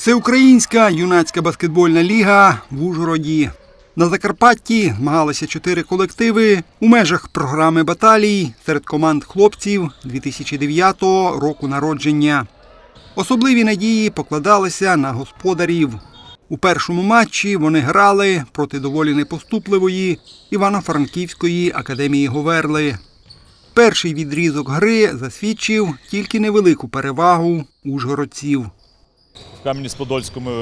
Всеукраїнська юнацька баскетбольна ліга в Ужгороді. На Закарпатті змагалися чотири колективи у межах програми баталій серед команд хлопців 2009 року народження. Особливі надії покладалися на господарів. У першому матчі вони грали проти доволі непоступливої Івано-Франківської академії Говерли. Перший відрізок гри засвідчив тільки невелику перевагу ужгородців. В Кам'янець-Подольському ми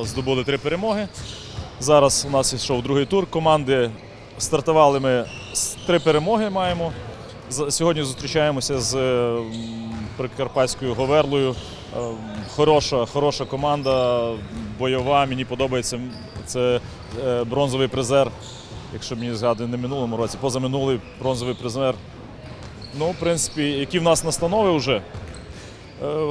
е, здобули три перемоги. Зараз у нас йшов другий тур. Команди стартували ми з три перемоги маємо. Сьогодні зустрічаємося з е, Прикарпатською Говерлою. Е, Хороша, хороша команда, бойова. Мені подобається. Це бронзовий призер. Якщо мені згадує не минулому році, позаминулий бронзовий призер. Ну, в принципі, які в нас настанови вже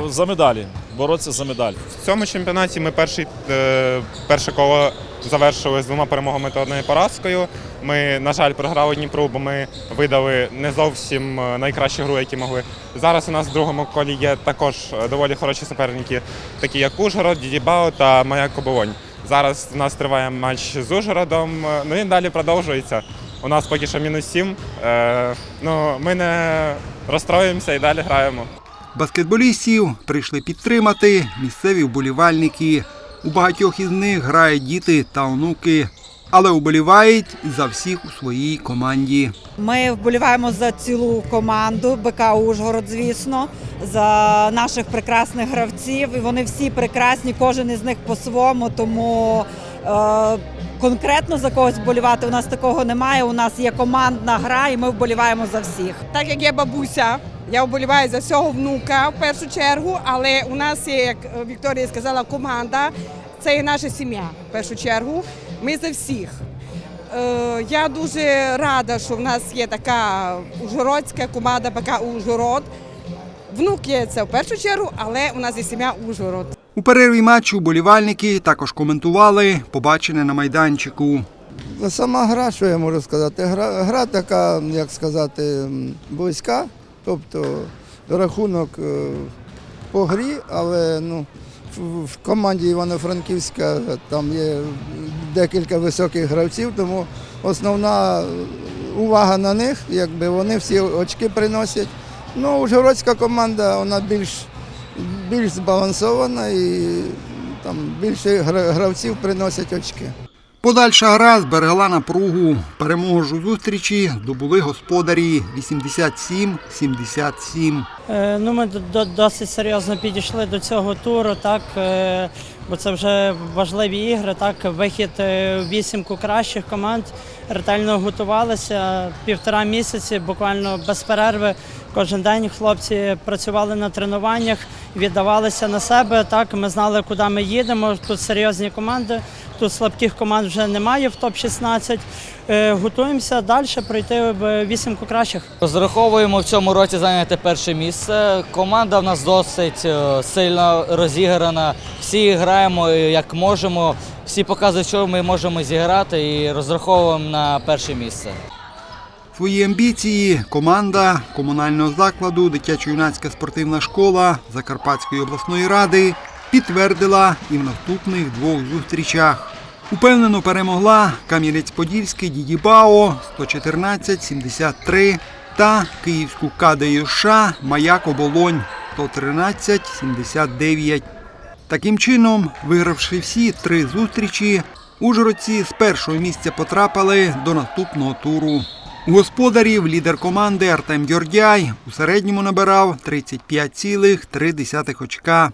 за медалі. Боротися за медаль. В цьому чемпіонаті ми перший, е, перше коло завершили з двома перемогами та одною поразкою. Ми, на жаль, програли Дніпру, бо ми видали не зовсім е, найкращу гру, які могли. Зараз у нас в другому колі є також е, доволі хороші суперники, такі як Ужгород, Дідібао та Маяк Оболонь. Зараз у нас триває матч з Ужгородом, е, ну і далі продовжується. У нас поки що мінус сім. Е, ну, ми не розстроюємося і далі граємо. Баскетболістів прийшли підтримати місцеві вболівальники. У багатьох із них грають діти та онуки, але уболівають за всіх у своїй команді. Ми вболіваємо за цілу команду БК Ужгород, звісно, за наших прекрасних гравців. І вони всі прекрасні, кожен із них по-своєму. Тому конкретно за когось вболівати у нас такого немає. У нас є командна гра, і ми вболіваємо за всіх. так як я бабуся, я вболіваю за цього внука в першу чергу, але у нас є, як Вікторія сказала, команда. Це і наша сім'я в першу чергу. Ми за всіх. Е, Я дуже рада, що в нас є така ужгородська команда БК Ужгород. Внук є це в першу чергу, але у нас є сім'я Ужгород. У перерві матчу вболівальники також коментували побачене на майданчику. Ну, Сама гра, що я можу сказати? Гра, гра така, як сказати, близька, тобто рахунок е, по грі, але ну, в команді Івано-Франківська там є декілька високих гравців, тому основна увага на них, якби вони всі очки приносять. Ну, Ужгородська команда вона більш, більш збалансована і там більше гравців приносять очки. Подальша гра зберегла напругу. Перемогу ж у зустрічі добули господарі 87-77. Е, Ну, ми до- до- досить серйозно підійшли до цього туру, так, е, бо це вже важливі ігри, так, вихід е, вісімку кращих команд. Ретельно готувалися півтора місяці, буквально без перерви. Кожен день хлопці працювали на тренуваннях, віддавалися на себе. Так, ми знали, куди ми їдемо. Тут серйозні команди, тут слабких команд вже немає в топ-16. Е, Готуємося далі пройти в вісімку кращих. Розраховуємо в цьому році зайняти перше місце. Команда в нас досить е, сильно розіграна. Всі граємо е, як можемо, всі показують, що ми можемо зіграти і розраховуємо на перше місце. Свої амбіції команда комунального закладу Дитячо-юнацька спортивна школа Закарпатської обласної ради підтвердила і в наступних двох зустрічах. Упевнено перемогла Кам'янець-Подільський Дідібао 114-73 та Київську КДЮШ Маяк Оболонь 113-79. Таким чином, вигравши всі три зустрічі, ужгородці з першого місця потрапили до наступного туру. У господарів лідер команди Артем Дьордяй у середньому набирав 35,3 очка.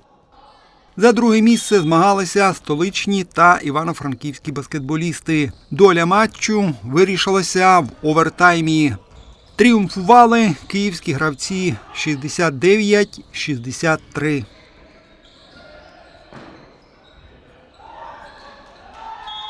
За друге місце змагалися столичні та івано-франківські баскетболісти. Доля матчу вирішилася в овертаймі. Тріумфували київські гравці 69-63.